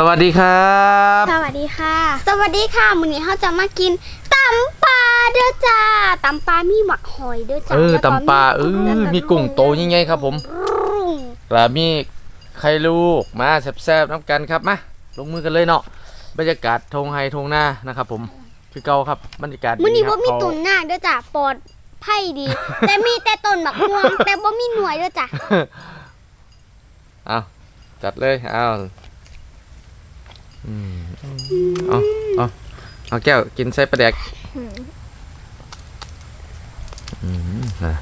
สวัสดีครับ สวัสดีค่ะ สวัสดีค่ะมื้อนี้เราจะมากินตำปลาเด้อจ้าตำปลามีหมักหอยเด้อจ้าเออแล้วก็ตำปลาเออแล้วมีกุ้งโตยังไงครับผมรุ่งแล้วมีไข่ลูกมาแซ่บๆน้ำกันครับมาลงมือกันเลยเนาะบรรยากาศทงไฮทงหน้านะครับผมคือเก่าครับบรรยากาศดีมื้อนี้ครับ่มีเขาตุ่นหน้าเด้อจ้าปลอดไผ่ดี แต่มีแต่ต้นหมักม่วงแต่บ่มีหน่วยเด้อจ้าเอาจัดเลยเอา อืมเอาเอาเอาแก้วกินใส่ปลาแดกอืมนะ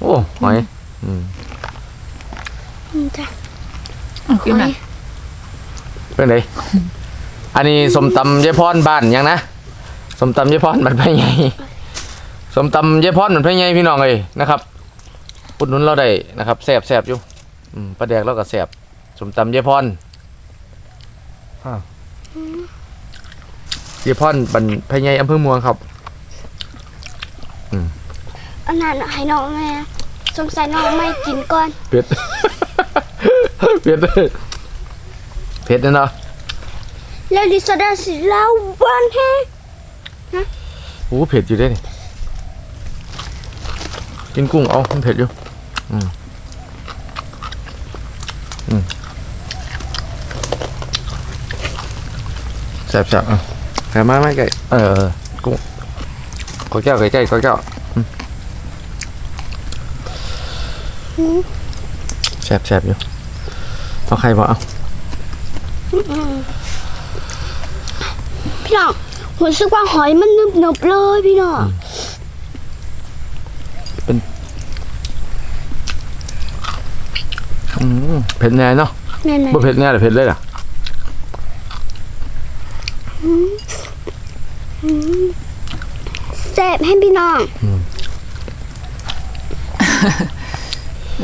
โอ้หอยอืมอืมจ้ากินหน่อยเป็นไงอันนี้สมตำยายพรบ้านยังนะสมตำยายพรบ้านไผ่ใหญ่สมตำยายพรบ้านไผ่ใหญ่พี่น้องเลยนะครับอุดหนุนเราได้นะครับแซ่บแซ่บอยู่อืมปลาแดกเราก็แซ่บสมตำยายพร อ้าวยายพรบ้านไผ่ใหญ่อำเภอเมืองครับ อันนั้นให้น้องแม่สงสัยน้องไม่กินก่อนเผ็ด เผ็ดเผ็ดนะเนาะแล้วดิสดาสิเล่าวันแฮโอ้เผ็ดอยู่เด้นี่กินกุ้งเอามันเผ็ดอยู่ อืมอืม แซ่บๆอะแซ่บมากไหมไก่เออเออกุ้งขอแก้วไก่ไก่ขอแก้วอืมแซ่บแซ่บอยู่เอาใครบ่เอาพี่น้องรู้สึกว่าหอยมันนึบๆเลยพี่น้องอืมเผ็ดแน่เนาะแม่นบ่เผ็ดแน่หรือเผ็ดเลยล่ะ ๆแซ่บให้พี่ น้อง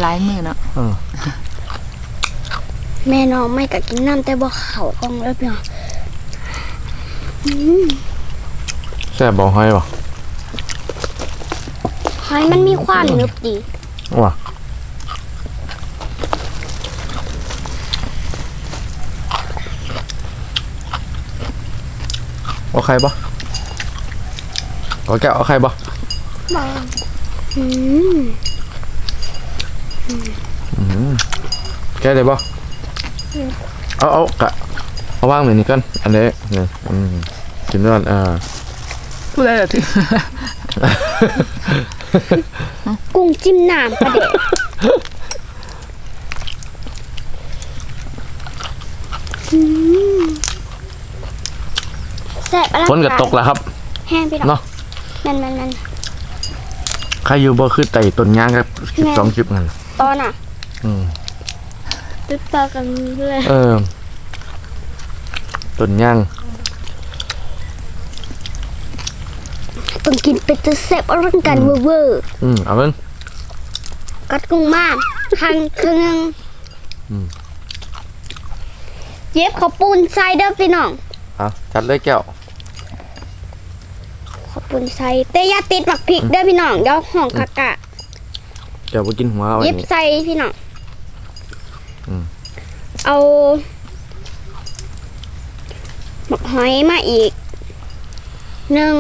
หลายมือเนาะแม่น้องไม่ก็กินน้ำแต่บ่เข้ากล้องเลยพี่น้องแซ่บบ่หอยบ่หอยมันมีความหนึบดีว่ะเอาใครบ่ ขอแก้วเอาใครบ่บางอืมแก้ได้บ่เอาเอากะเอาวางไว้นี่กันอันนี้นี่อืมกินด้วยกันอ่าพูดได้เหรอถึงกุ้งจิ้มน้ำประเดะอืมแซ่บอะไรฝนก็ตกแล้วครับ แห้งพี่น้องเนาะ แม่นแม่นแม่นใครอยู่บ่คือไต่ต้นยางครับคลิปแม่สองคลิปนั่นตอนอะอืมติดตากันเลยเออต้นยางต้องกินเป็ดจะแซ่บอลังการเวอร์อืมเอาเบิ่งๆกัดกุ้งมากทางครึ่งหนึงอืมเย็บข้าวปุ้นใส่เด้อพี่น้องเอาจัดเลยแก้วข้าว ปุ้นใส่แต่อย่าติดหมักพริกเด้อพี่น้องเดี๋ยวห้องกะกะแก้วบ่กินหัวเอาไว้เย็บนี่ใส่พี่น้องอืม เอาหมักหอยมาอีกหนึ่ง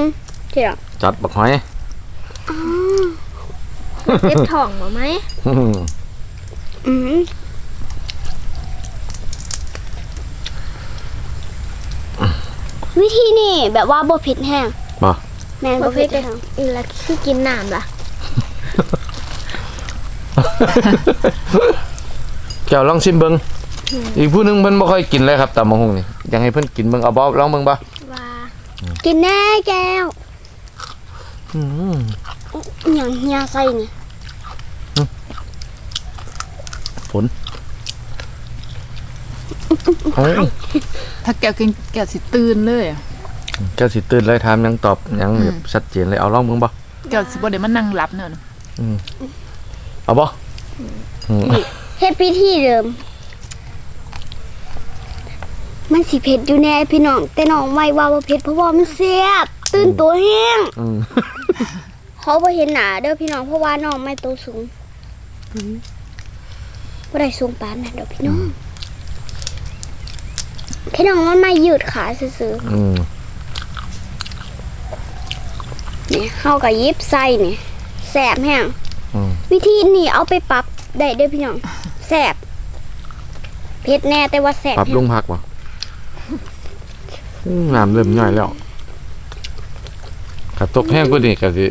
ที่เราจัดบักหอยเย็บถ่องมาไหมอืมอืมวิธีนี่แบบว่าบ่ผิดแห้งบ่ แม่นบ่ผิดแห้งอีละคือกินน้ำล่ะแก้วลองชิมเบิ่งอีกผู้หนึงเพิ่นบ่ค่อยกินเลยครับตำบักหุ่งนี่อยากให้เพิ่นกินเบิ่งเอาบ่ลองเบิ่งบ่ว่า กินแน่แก้วอืมอหย่างเฮียใส่นี่ฝนเฮ้ยถ้าแกวกินแกวสิตื่นเลยอะ แก้วสิตื่นเลยถามหยังตอบหยังแบบชัดเจนเลยเอาลองเบิ่งบ่แกวสิบ่ได้มานั่งรับเนาะเอาบ่อืมเฮ็ดพิธีเดิม มันสิเผ็ดอยู่แน่พี่น้อง แต่น้องไม่ว่าบ่เผ็ดเพราะว่ามันแซ่บตื่นตัวแห้งอืมเขาบ่เห็นหน้าเด้อพี่น้องเพราะว่าน้องไม่ตัวสูงบ่ได้สูงปานนั้นดอกพี่น้อง พี่น้องมันมายืดขาซื้ออืมๆ นี่เฮาก็ยิบใส่นี่แสบแห้งอืม วิธีนี้เอาไปปรับได้เด้อพี่น้องแสบเผ็ดแน่แต่ว่าแสบปรับแห้ลงงพักบ่อืมน้ำเริ่มย่อยแล้วกระตกแห้งกว่านี้ก็สิ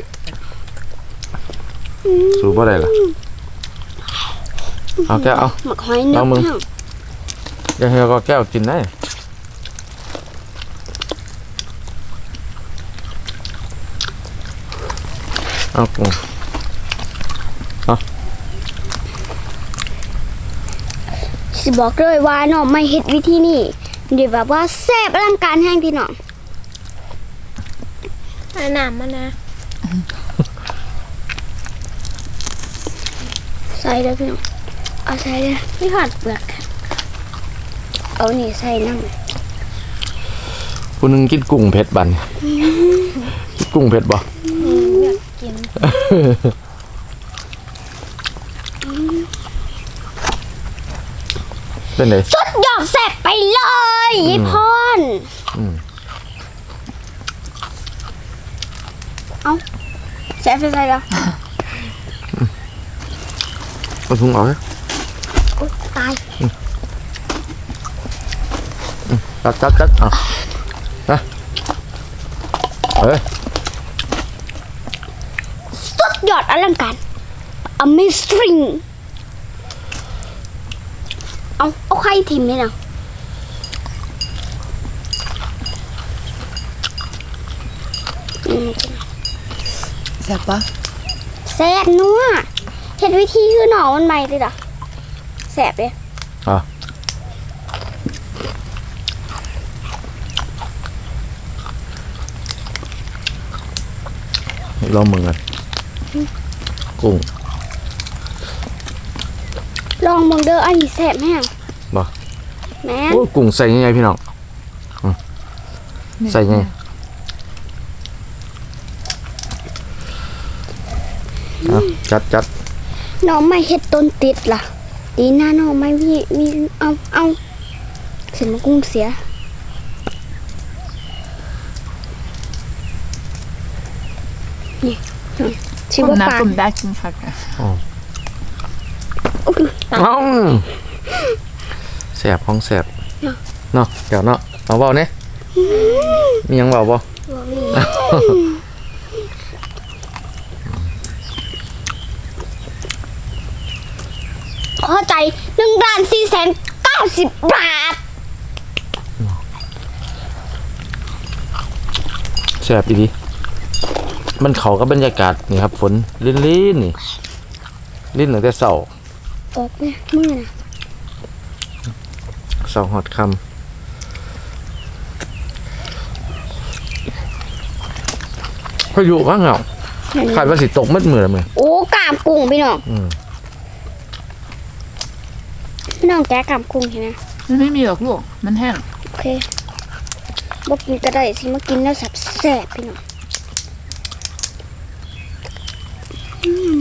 สู้บ่ได้ล่ะ เอาแก้วเอา หมักหอยเนื้อเอามึงแห้งเดี๋ยวเฮียก็แก้วกินได้ เอากุ้งสิบอกเลยว่าน้องไม่เฮ็ดวิธีนี้เดี๋ยวแบบว่าแซ่บอลังการแห้งพี่น้องเอาน้ำมานะ ใส่เลยพี่น้องเอาใส่เลยไม่ขาดเปลือกค่ะเอานี่ใส่น้ำผู้หนึงกินกุ้งเผ็ดบันกินกุ้งเผ็ดบ่อยา กกินเป็นไงสุดยอดแซ่บไปเลยยี่พรอืมเอาแซ่บใส่แล้วเอาถุงออกนะโอ๊ยตายจัดจัดจัดเอานะเอ้ยสุด ยอดอลังการ Amazing เอาเอาไข่ทิมนี่นะอืมแซ่บปะแซ่บนัวเห็ดวิธีคือหนอมันใหม่เลยเหรอแซ่บเลยลองมึงกัน กุ้งลองมองเด้ออันนี้แซ่บแห้งบ่แม่โอ้ยกุ้งใส่ยังไงพี่น้องอืมใส่ไงเอาจัดจัดหนอไม่เห็ดต้นติดล่ะ ดีนะหนอไม่มีมีเอาเอาเสร็จมันกุ้งเสีย นี่ ชิต้บมว่าปลาน้ำต้มได้กินคักอะอุ๊ยเอ้าแสบของแสบเนาะเดี๋ยวเนาะเอาเบาเนี่ยมีหยังเบาบ่พอใจหนึ่งล้านสี่แสนเก้าสิบบาทแสบอีดี มันเข้ากับบรรยากาศนี่ครับฝนลิ้นลิ้นๆนี่ลิ้นตั้งแต่เสาร์ออกเนี่ยมือนะเสาร์หอดคำพายุว่าเหงาคาดว่าสิตกมืดมือละมือโอ้กามกุ้งพี่น้องอืมพี่น้องแกะกามกุ้งใช่ไหมมันไม่มีหรอกลูก มันแห้ง โอเคบอกกินก็ได้สิมากินแล้วแสบแสบพี่น้องอืม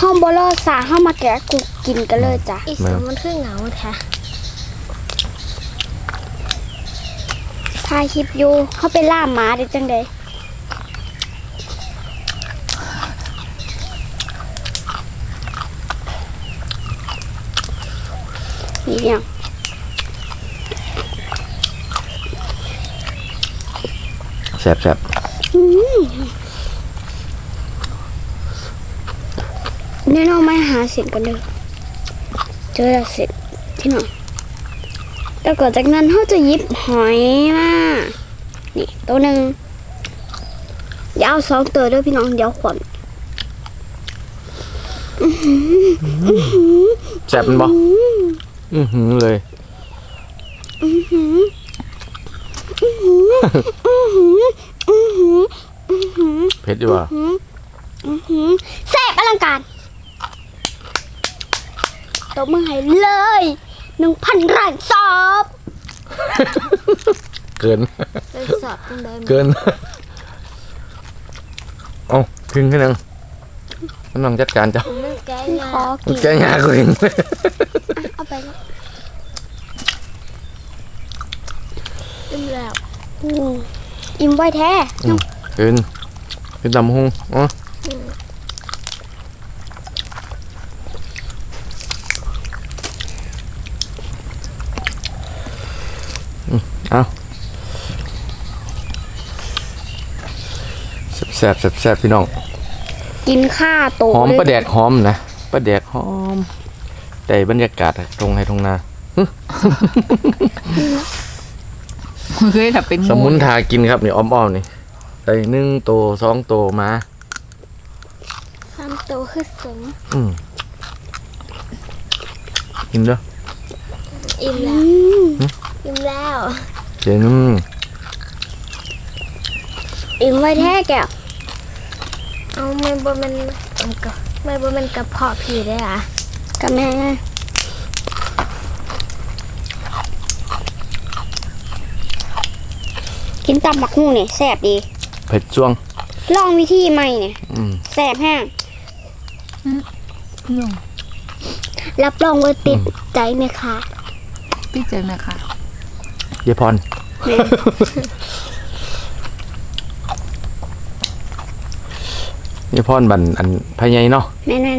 ห้องบอลอสาห้องมาแกะกุ้งกินกันเลยจ้ะอีสมมันคือเหงาแท้ถ่ายคลิปอยู่เข้าไปล่าหมาได้จังไดนี่เพียงแสบแสบ แน่นอนไม่หาเสียงกันเลยเจอแล้วเสร็จที่หนอนแล้วก็จากนั้นเขาจะหยิบหอยมานี่ตัวหนึ่งอยาวสองตัวด้วยพี่น้องเดี๋ยวขวัญแสบมันบ่อือหือเลยเผ็ดอยู่ว่ะแซ่บอลังการ ตบมือให้เลยหนึ่งพันไร่สอบเกินเป็นสอบจังได้เกิน เอาขึ้นขึ้นนึงมันต้องจัดการจ้ะมันแก้ยาขอกินแกยากกว่าเองแล้วอิ่มแล้วอืมอิ่มไว้แท้อืมกินกินตำหุงอ๋ออื แซ่บๆแซ่บๆพี่น้อง กินข้าโตหอมเลยปลาแดกหอมนะปลาแดกหอมได้บรรยากาศตรงไห้ตรงนาเคยถ้าเป็นสงูมุนทากินครับนี่อ้อมๆนี่ได้หนึ่งโตสองโตมาสามตัวคือสมอืมกินเด้ออิ่มอืแล้วมอิ่มแล้วเจนุ่มอิ่มไว้แท้แก้ว เอาไม่บ่มันเอากะไม่บ่มันกระเพาะผีได้อะกับแม่กินตำบักหุ่งเนี่ยแซ่บดี เผ็ดช่วง ลองวิธีใหม่เนี่ยอืม แซ่บแห้งพี่น้องรับรองว่าติดใจไหมคะพี่เจอไหมคะเยายพร แม่ เยายพรบันอันพะไยเนาะแม่นั่น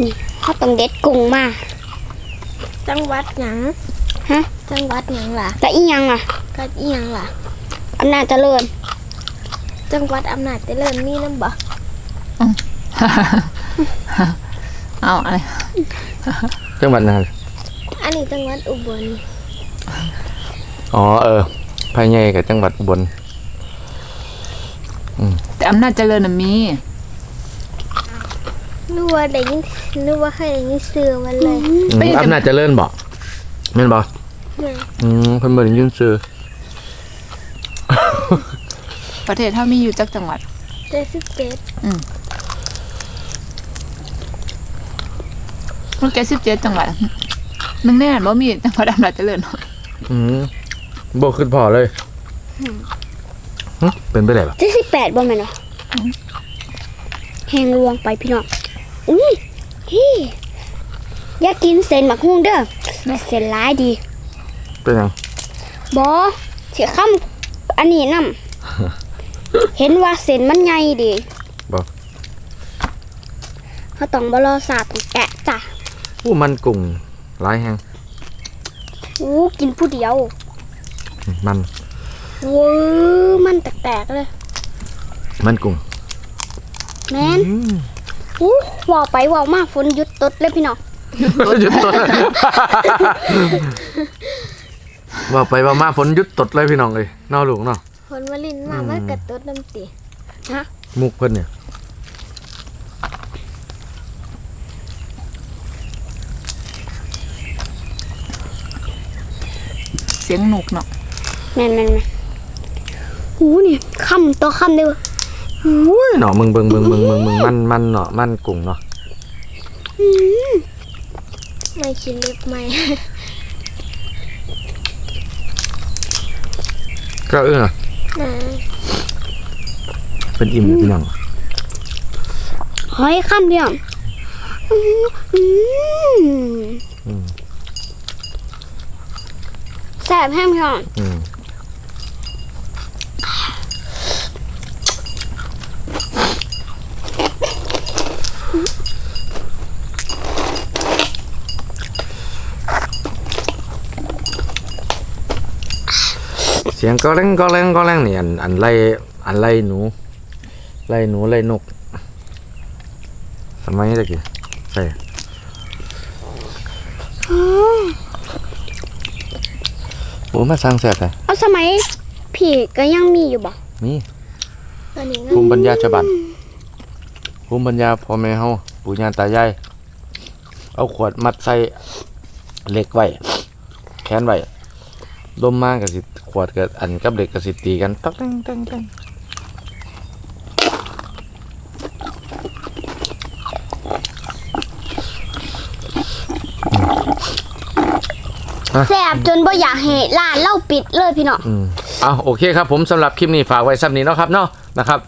นี่เขาต้องเด็ดกุ้งมา จังหวัดหยังฮะ จังหวัดหยังล่ะแต่อีหยังอะกัดอีหยังล่ะ อำนาจเจริญจังหวัดอำนาจเจริญมีน้ำบ่เอาอะไรจังหวัดนั้นอันนี้จังหวัดอุบล อ๋อเออพะไยกับจังหวัดอุบล แต่อำนาจเจริญน่ะมีนึกว่าได้ยินนึกว่าเคยได้ยินชื่อมันเลย อืมอำนาจเจริญบ่แม่นบ่แม่อืมเพิ่นบ่ได้ยินชื่อประเทศเท่ามีอยู่จักจังหวัด เจ็ดสิบเจ็ดมันแก่สิบเจ็ดจังหวัดมึงแน่บ่มีจังหวัดอำนาจเจริญอืมบ่ขึ้นพอเลยหึ เป็นไปได้บ่เจ็ดสิบแปดบ่แม่นเหรอแหงลวงไปพี่น้องอุ้ยฮี่อยากกินเส้นหมักฮุ้งเด้อเส้นร้ายดีเป็นหยังบอเสียคำอันนี้นำเห็นว่าเส้นมันใหญ่ดีบ่เขาต้องบรอสาบต้องแกะจ้ะอู้มันกุ้งหลายแฮงอู้กินผู้เดียว มันเว้อมันแตกๆเลย มันกุ้งแมนอู้วอกไปวอกมาฝนหยุดตดเลยพี่น้องหยุดตดว่าไปว่ามาฝนหยุดตดเลยพี่น้องเลยเนอลูกเนาะผลวลินมามันกระตุ้นน้ำตีมุกเพิ่นเนี่ยเสียงหนุกเนาะแมนแมนแม นอู้นี่คำต่อคำเดียวอุ้ยเนาะมึงเบิ่งเบิ่งเบิ่งเบิ่งเบิ่งมันมันเนาะมันกุ้งเนาะไม่คิดเล็บไม่ก็เออเนาะนะเป็นอิ่มเลยพี่น้องหอยคำเดียวอื้ออืมแสบแห้งพี่น้อง สียงก็แรงก็แรงก็แรงนี่อันอันไล่อันไล่หนู ไล่หนูไล่นกสมัยตะกี้ใช่โอ้มาสร้างแสบเลยเอาสมัยพี่ก็ยังมีอยู่บ่นี่ตอนนี้ก็ภูมิปัญญาชาวบ้านภูมิปัญญาพ่อแม่เฮาปู่ย่าตายายเอาขวดมัดใส่เหล็กไว้แขนไว้ ลมมาก็สิขวดกับอันกับเหล็กก็สิตีกันตักตังตังตังแสบจนบ่อยากให้ร้านเล่าปิดเลยพี่น้องอืมเอาโอเคครับผมสำหรับคลิปนี้ฝากไว้ซ้ำนี้เนาะครับเนาะนะครับ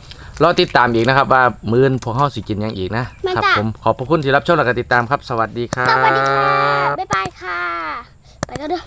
รอติดตามอีกนะครับ ว่ามื้อนพวกเฮาสิกินหยังอีกนะแม่ครับจ้ะผมขอบพระคุณที่รับชมและก็ติดตามครับ สวัสดีครับสวัสดีค่ะบ๊ายบายค่ะ ไปกันเด้อ